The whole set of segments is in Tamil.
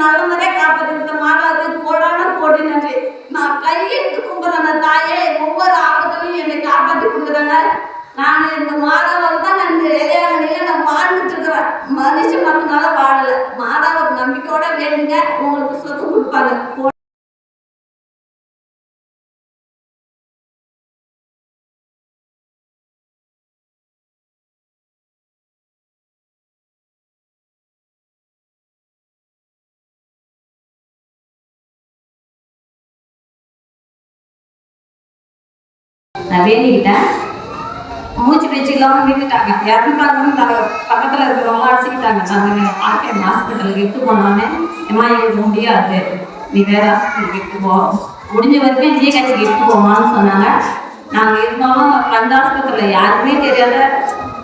நல்ல முறையா காப்பாற்றி கொடுத்த மாதாவுக்கு கோடான கோடி நன்றி. நான் கையெழுத்து கும்பிடுறேன் தாயே. ஒவ்வொரு ஆபத்திலையும் என்னை காப்பாற்றி கொடுக்குறாங்க நான் இந்த மாதாவால் தான் நான் இந்த நான் வாழ்ந்துட்டு இருக்கிறேன். மனுஷன் மட்டும்னால வாழல. மாதாவுக்கு நம்பிக்கையோட வேண்டுங்க. உங்களுக்கு சொத்து கொடுப்பாங்க. நான் வேண்டிக்கிட்டேன். மூச்சு பேச்சு இல்லாமல் விழுந்துட்டாங்க இறந்துட்டாங்கன்னு தலை பக்கத்தில் இருக்கிறவங்க அடிச்சுக்கிட்டாங்க. நாங்கள் ஆர்கேஎம் ஹாஸ்பிட்டலுக்கு எடுத்து போனோன்னே ஏமா எங்களுக்கு முடியாது. நீ வேற ஹாஸ்பிட்டலுக்கு எடுத்து போ. முடிஞ்ச வரைக்கும் ஜிஹெச்சுக்கு எடுத்து போமான்னு சொன்னாங்க. நாங்கள் இருந்தாலும் ரெண்டு ஆஸ்பத்திரியில் யாருக்குமே தெரியாத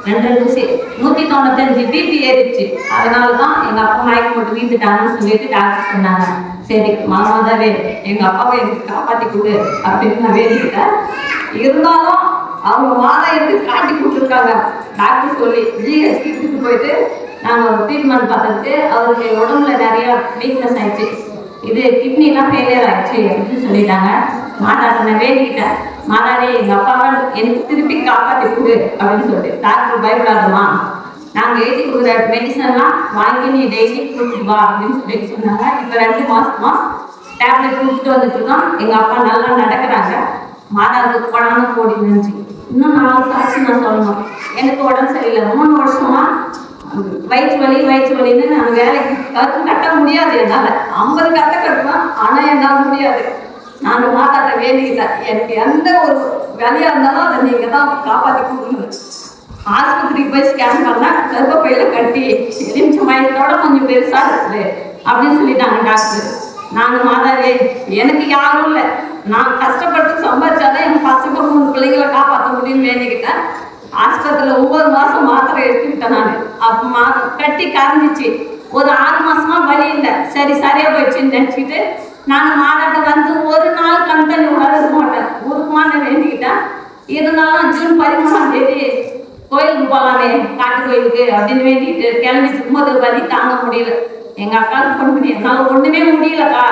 ரெண்டு ரெண்டு ஊசி நூற்றி தொண்ணூத்தஞ்சு பிபி ஏறிச்சு அதனால தான் எங்கள் அப்பா மயக்கம் போட்டு வீந்துட்டாங்கன்னு சொல்லிட்டு டாக்டர் சொன்னாங்க. சரி மாமாதாவே எங்கள் அப்பாவை எனக்கு காப்பாற்றி கொடு அப்படின்னு நான் வேண்டிக்கிட்டேன். இருந்தாலும் அவங்க மாதா எடுத்து காட்டி கொடுத்துருக்காங்க. டாக்டர் சொல்லி ஜிஹெச் எடுத்துட்டு போயிட்டு நாங்கள் ட்ரீட்மெண்ட் பார்த்துட்டு அவருக்கு உடம்புல நிறைய வீக்னஸ் ஆயிடுச்சு. இது கிட்னிலாம் ஃபெயிலியர் ஆயிடுச்சு அப்படின்னு சொல்லிட்டாங்க. மாதா நான் வேண்டிக்கிட்டேன். மாதாவே எங்கள் அப்பாவை எனக்கு திருப்பி காப்பாற்றி கொடு அப்படின்னு சொல்லிட்டு. டாக்டர் பயப்படாதமா நாங்கள் எழுதி கொடுக்குற மெடிசன்லாம் வாங்கி நீ டெய்லி கொடுத்துட்டு வா அப்படின்னு சொல்லிட்டு சொன்னாங்க. இப்போ ரெண்டு மாசமா டேப்லெட் கொடுத்துட்டு வந்துட்டு இருக்கோம். எங்கள் அப்பா நல்லா நடக்கிறாங்க. மாதாவுக்கு பணம்னு போடி நினைச்சு இன்னும் நாலு சாட்சி நான் சொல்லணும். எனக்கு உடம்பு சரியில்லை. மூணு வருஷமா வயிற்று வலி வயிற்று வலின்னு நான் வேலைக்கு கருத்து கட்ட முடியாது என்னால். ஐம்பது கட்ட கட்டுவேன் ஆனால் என்னால் முடியாது. நான் மாதாட்ட வேண்டிக்கிட்டேன் எனக்கு எந்த ஒரு வேலையாக இருந்தாலும் அதை நீங்கள் தான் காப்பாற்றி கொடுக்கணும் ஆஸ்பத்திரிக்கு போய் ஸ்கேன் பண்ணால் கர்ப்பப்பையில கட்டி எலுமிச்ச மயத்தோட கொஞ்சம் பெருசாக இருக்குது அப்படின்னு சொல்லிட்டாங்க டாக்டர் நாங்கள் மாதாவே எனக்கு யாரும் இல்லை. நான் கஷ்டப்பட்டு சம்பாதிச்சாதான் என் பசங்க மூணு பிள்ளைங்களை காப்பாற்ற முடியும்னு வேண்டிக்கிட்டேன் ஆஸ்பத்திரியில் ஒவ்வொரு மாதம் மாத்திரை எடுத்துக்கிட்டேன் நான். அப்போ மா கட்டி கரைஞ்சிச்சு. ஒரு ஆறு மாசமா வலி இல்லை. சரி சரியா போயிடுச்சுன்னு நினச்சிக்கிட்டு நாங்கள் மாதாட்ட வந்து ஒரு நாள் கண் தண்ணி விடாத இருக்க மாட்டேன். உருக்குமான்னு வேண்டிக்கிட்டேன். இருந்தாலும் ஜூன் பதிமூணாம் தேதி கோயிலுக்கு போகலாமே காட்டு கோயிலுக்கு அப்படின்னு வேண்டிட்டு கிளம்பி இருக்கும்போது பண்ணி தாங்க முடியல. எங்க அக்காவுக்கு ஃபோன் பண்ணி என்னால் ஒண்ணுமே முடியலக்கா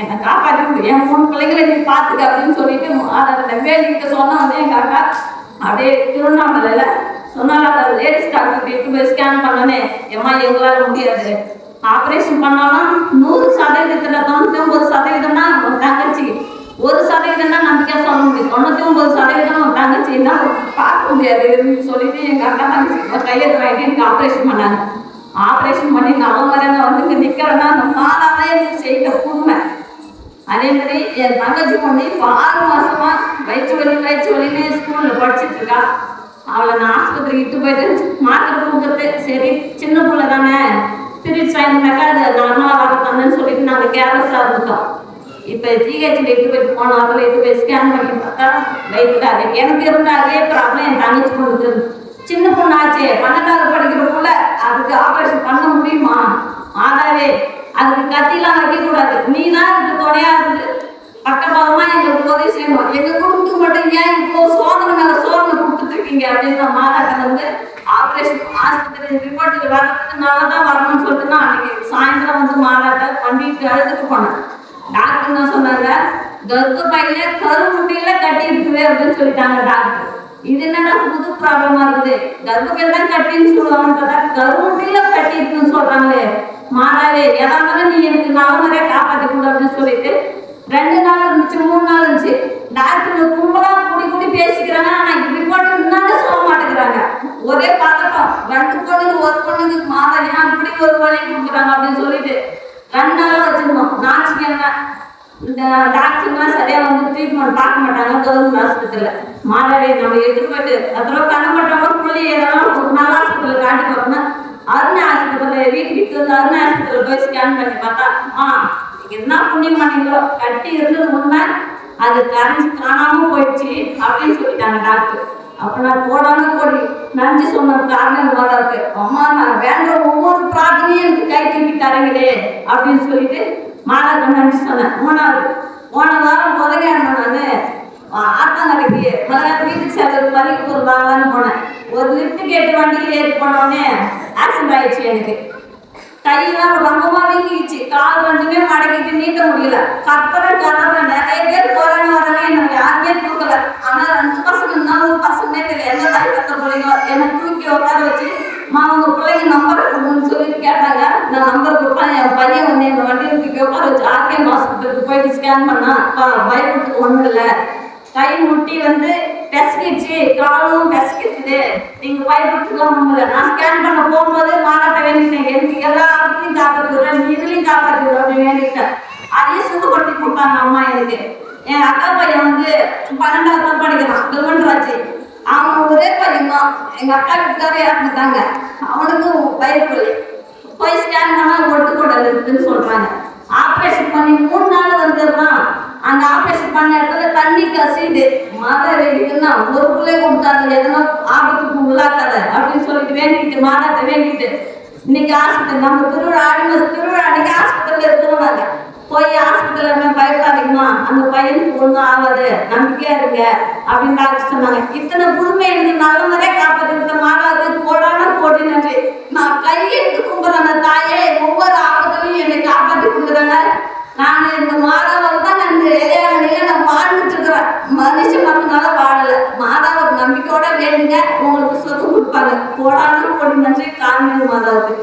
என்னை காப்பாற்றி என் மூணு பிள்ளைங்களை நீ பார்த்துக்க அப்படின்னு சொல்லிட்டு அதை வேண்டிக்கிட்டு சொன்னா வந்து எங்க அக்கா அப்படியே திருவண்ணாமலையில சொன்னாங்க அந்த லேடிஸ் டாக்டர் எட்டு போய் ஸ்கேன் பண்ணனே எம்மா எங்களால முடியாது. ஆப்ரேஷன் பண்ணாலும் நூறு சதவீதத்துல தொண்ணூத்தி ஒன்பது சதவீதம்னா தங்கச்சி. ஒரு சதவீதம் தான் நம்பிக்கையா சொல்ல முடியும். தொண்ணூத்தி ஒன்பது சதவீதம் தங்கச்சின்னா முடியாது. சொல்லிட்டு எங்கள் அக்கா தங்கச்சி கையெழுத்து வாங்கிட்டு எனக்கு ஆப்ரேஷன் பண்ணாங்க. ஆப்ரேஷன் பண்ணி நான் முறையாக வந்து இங்கே நிற்கிறேன்னா அந்த மாதா எனக்கு செய்த புதுமை அதே மாதிரி என் தங்கச்சி பொண்ணு இப்போ ஆறு மாதமாக வயிற்று வலி வயிற்று வலின்னு ஸ்கூலில் படிச்சுட்டு இருக்கா. அவளை நான் ஆஸ்பத்திரிக்கு இட்டு போயிட்டு மாத்திரை கொடுக்குறது. சரி சின்ன பிள்ளை தானே. திருச்சி ஆயிருந்தாக்கா அது நார்மலாக வரத்தானேன்னு சொல்லிட்டு நாங்கள் கேர்லெஸ்ஸாக இருந்துட்டோம். இப்போ ஜிஹெச்சில் எட்டு போய் போனோம் வாரத்தில் எட்டு போய் ஸ்கேன் பண்ணி பார்த்தா வயிற்றுல அது எனக்கு இருந்த அதே ப்ராப்ளம் என் தங்கச்சி பொண்ணுக்கு. சின்ன பொண்ணாச்சு பன்னெண்டாவது படிக்கிற அதுக்கு ஆப்ரேஷன் பண்ண முடியுமா? மாதாவே அதுக்கு கத்திலாம் வைக்கக்கூடாது. நீ தான் இதுக்கு துணையாக இருந்து பக்கபலமா எங்களுக்கு உதவி செய்யணும். எங்கள் குடும்பத்துக்கு மட்டும் ஏன் இப்போ சோதனை மேலே சோதனை கொடுத்துட்ருக்கீங்க அப்படின்னு நான் மாதாட்ட வந்து ஆப்ரேஷன் ஆஸ்பத்திரி ரிப்போர்ட்டுக்கு வர்றதுக்கு நல்லா தான் வரணும்னு சொல்லிட்டு நான் அன்னைக்கு சாயந்தரம் வந்து மாதாட்ட பண்ணிட்டு அழுதுக்கு போனேன். டாக்டர் என்ன சொன்னாங்க கர்ப்பப்பையில கருமுட்டையில கட்டி இருக்குவே அப்படின்னு சொல்லிட்டாங்க டாக்டர். இது என்னடா புது ப்ராப்ளமா இருக்குது? கர்ப்பப்பையில தான் கட்டின்னு சொல்லுவாங்கன்னு பார்த்தா கருமுட்டையில கட்டி இருக்குன்னு சொல்றாங்களே. மாதாவே எதா இருந்தாலும் நீ எனக்கு நல்ல முறையா காப்பாத்தி கொடு அப்படின்னு சொல்லிட்டு ரெண்டு நாள் இருந்துச்சு மூணு நாள் இருந்துச்சு. டாக்டர் கும்பலா கூடி கூடி பேசிக்கிறாங்க ஆனா ரிப்போர்ட் இருந்தாலும் சொல்ல மாட்டேங்கிறாங்க. ஒரே பதட்டம் ரெண்டு பொண்ணுக்கு ஒரு பொண்ணுக்கு மாதா அப்படி ஒரு வழி கொடுக்குறாங்க அப்படின்னு சொல்லிட்டு ரெண்டு நாளா வச்சிருந்தோம் ஞாயிற்றுக்கிழமை இந்த டாக்டர்லாம் சரியா வந்து ட்ரீட்மெண்ட் பார்க்க மாட்டாங்க கவர்மெண்ட் ஹாஸ்பிட்டலில் மாதாவே நம்ம எதிர்பார்த்து அப்புறம் அதில் புள்ளி ஏதாவது ஒரு நல்ல ஹாஸ்பிட்டலில் காட்டி பார்க்கணும் அருண் ஆஸ்பத்திரியில் வீட்டுக்கு இட்டு வந்து அருண் ஆஸ்பத்திரியில் போய் ஸ்கேன் பண்ணி பார்த்தா ஆ என்ன புண்ணியம் பண்ணீங்களோ கட்டி இருந்தது உண்மை. அது கரைஞ்சி காணாமல் போயிடுச்சு அப்படின்னு சொல்லிட்டாங்க டாக்டர் அப்போ நான் போடாம போடி நன்றி சொன்ன காரணம் போதா இருக்கு. அம்மா நான் வேண்ட ஒவ்வொரு பிரார்த்தனையும் எனக்கு கை தூக்கி தரங்களே அப்படின்னு சொல்லிட்டு மாதாக்கு நன்றி சொன்னேன். மூணாவது போன வாரம் முதல்கிழமை நான் ஆத்தங்கரைக்கு முதல்ல வீட்டுக்கு செலவு மளிகை பொருள் வாங்கலான்னு போனேன். ஒரு லிஃப்ட் கேட்டு வண்டியில் ஏறி போனோடனே ஆக்சிடென்ட் ஆயிடுச்சு எனக்கு. கையெல்லாம் ரொம்பமா வீங்கிடுச்சு. கால் கொஞ்சமே மடக்கிட்டு நீட்ட முடியல. கற்பனை கலப்பை நிறைய பேர் போறாங்க வராங்க எனக்கு யாருமே தூக்கல ஆனா ரெண்டு பசங்க இன்னொரு பசங்களே தெரியல என்ன தாய் பத்த பிள்ளைங்க என்ன தூக்கி உட்கார வச்சு மா உங்க பிள்ளைங்க நம்பர் கொடுங்கன்னு சொல்லிட்டு கேட்டாங்க நான் நம்பர் கொடுப்பேன் என் பையன் வந்து என் வண்டியில் தூக்கி உட்கார வச்சு ஆர்கேம் ஹாஸ்பிட்டலுக்கு போயிட்டு ஸ்கேன் பண்ணா ப- பயப்பட்டு ஒண்ணும் இல்லை. கை முட்டி வந்து பெசகிடுச்சு காலும் பெசகிடுச்சு நீங்க பயப்பட்டுலாம் ஒண்ணும் இல்லை. நான் ஸ்கேன் பண்ண போகும்போது மாநாட்ட வேண்டிட்டேன் எனக்கு எல்லாத்தையும் ஆபத்தையும் நீ இதுலையும் காப்பாற்றுறேன் அப்படின்னு வேண்டிட்டேன் அதையும் சுத்தப்படுத்தி கொடுத்தாங்க அம்மா எனக்கு. என் அக்கா பையன் வந்து பன்னெண்டாவது தான் படிக்கிறான். கவர்மெண்ட் அவன் ஒரே பையன் தான். எங்க அக்கா வீட்டுக்காரே இறந்துட்டாங்க. அவனுக்கும் பயப்படலை. போய் ஸ்கேன் பண்ணா ஒட்டு கூட இருக்குன்னு சொல்றாங்க. ஆப்ரேஷன் பண்ணி மூணு நாள் வந்துடுறான் அந்த ஆப்ரேஷன் பண்ண இடத்துல தண்ணி கசியுது. மாதா வேண்டிக்குன்னா ஒரு பிள்ளை கொடுத்தாங்க எதனா ஆபத்துக்கு உள்ளாக்காத அப்படின்னு சொல்லிட்டு வேண்டிக்கிட்டு மாதாட்ட வேண்டிக்கிட்டு. இன்னைக்கு ஹாஸ்பிட்டல் நம்ம திருவிழா ஆடி மாதம் திருவிழா அன்னைக்கு ஆஸ்பத்திரியில் இருக்கணும் போய் ஹாஸ்பிட்டல் பயப்படாதீங்கம்மா. அந்த பையனுக்கு ஒன்றும் ஆகாது. நம்பிக்கையா இருங்க அப்படின்னு டாக்டர் சொன்னாங்க. இத்தனை புதுமை எனக்கு நல்ல முறையா காப்பாற்றி மாதாவுக்கு கோடான கோடி நன்றி. நான் கையெழுத்து கும்புறேன் அந்த தாயே. ஒவ்வொரு ஆபத்துலையும் என்னை காப்பாற்றி கொடுக்குறாங்க நான் இந்த மாதாவால் தான் நான் இந்த நான் வாழ்ந்துட்டு இருக்கிறேன் மனுஷன் மட்டும்னால வாழல. மாதாவை நம்பிக்கையோட வேண்டுங்க. உங்களுக்கு சொத்து கொடுப்பாங்க. போடாமல் கோடி நன்றி காரணம் மாதாவுக்கு.